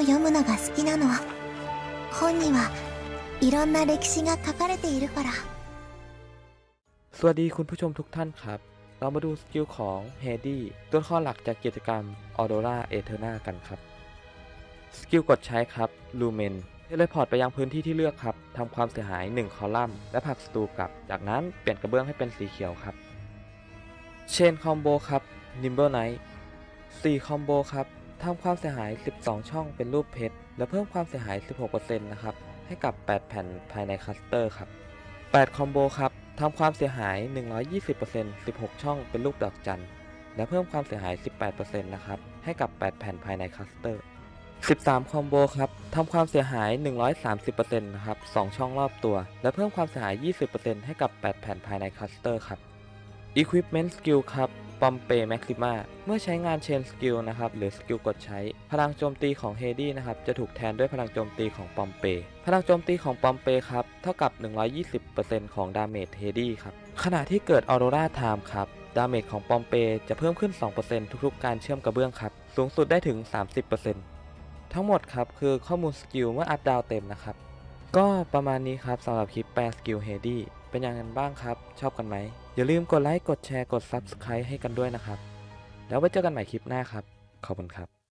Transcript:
読むのが好きなの本にはいろんな歴史が書かれているから สวัสดีคุณผู้ชมทุกท่านครับ เรามาดูสกิลของเฮดี้ตัวละครหลักจากกิจกรรม Aurora Eterna กันครับ สกิลกดใช้ครับ Lumen เทเลพอร์ตไปยังพื้นที่ที่เลือกครับ ทำความเสียหาย 1 คอลัมน์ และผลักศัตรูกลับ จากนั้นเปลี่ยนกระเบื้องให้เป็นสีเขียวครับ เชนคอมโบครับ Nimble Knight 4 คอมโบครับ ทำความเสียหาย 12 ช่องเป็นรูปเพชร และเพิ่มความเสียหาย 16%นะครับ ให้กับ 8 แผ่นภายในคัสเตอร์ครับ 8 คอมโบครับทำความเสียหาย 120% 16 ช่องเป็นรูปดอกจัน และเพิ่มความเสียหาย 18%นะครับ ให้กับ 8 แผ่นภายในคัสเตอร์ 13 คอมโบครับทำความเสียหาย 130%นะครับ 2 ช่องรอบตัว และเพิ่มความเสียหาย 20%ให้กับ 8 แผ่นภายในคัสเตอร์ครับ Equipment Skill ครับ ปอมเปแม็กซิมาเมื่อใช้งานเชนสกิลนะครับ หรือสกิลกดใช้ พลังโจมตีของเฮดี้นะครับ จะถูกแทนด้วยพลังโจมตีของปอมเป พลังโจมตีของปอมเปครับ เท่ากับ 120%ของดาเมจเฮดี้ครับ ขณะที่เกิดออโรราไทม์ครับ ดาเมจของปอมเปจะเพิ่มขึ้น 2%ทุกๆ การเชื่อมกระเบื้องครับ สูงสุดได้ถึง 30%ทั้งหมดครับคือข้อมูลสกิลเมื่ออัพดาวเต็มนะครับ ก็ประมาณนี้ครับสำหรับคลิปแปลสกิลเฮดี้ เป็นอย่างไรบ้างครับ ชอบกันไหม อย่าลืมกดไลค์ กดแชร์ กด Subscribe ให้กันด้วยนะครับ แล้วไว้เจอกันใหม่คลิปหน้าครับ ขอบคุณครับ